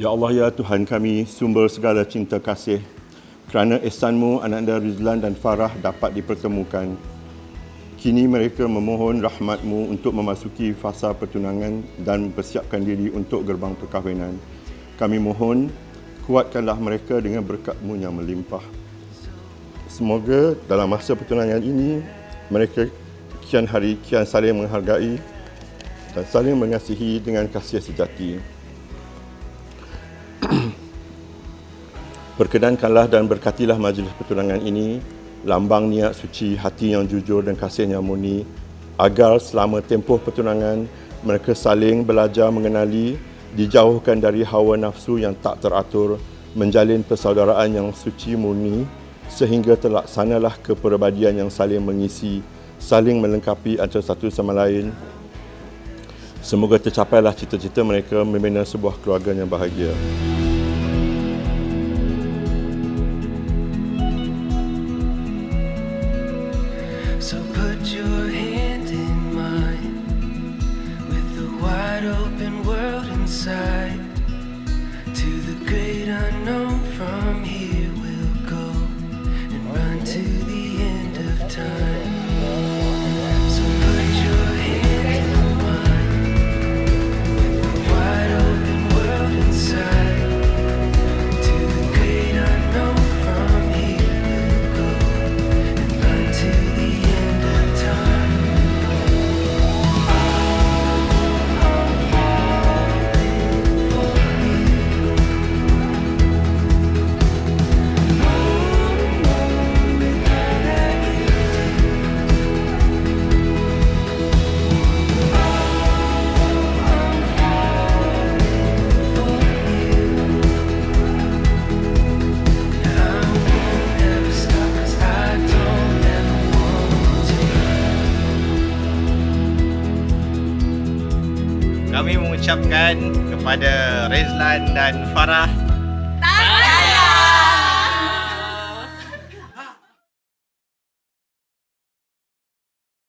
Ya Allah ya Tuhan kami sumber segala cinta kasih kerana ihsanmu Ananda Rizlan dan Farah dapat dipertemukan. Kini mereka memohon rahmatmu untuk memasuki fasa pertunangan dan mempersiapkan diri untuk gerbang perkahwinan. Kami mohon kuatkanlah mereka dengan berkatmu yang melimpah. Semoga dalam masa pertunangan ini mereka kian hari kian saling menghargai dan saling mengasihi dengan kasih sejati. Perkenankanlah dan berkatilah majlis pertunangan ini lambang niat suci hati yang jujur dan kasih yang murni agar selama tempoh pertunangan mereka saling belajar mengenali dijauhkan dari hawa nafsu yang tak teratur menjalin persaudaraan yang suci murni sehingga terlaksanalah kepribadian yang saling mengisi saling melengkapi antara satu sama lain. Semoga tercapailah cita-cita mereka membina sebuah keluarga yang bahagia inside. Kami mengucapkan kepada Rezlan dan Farah!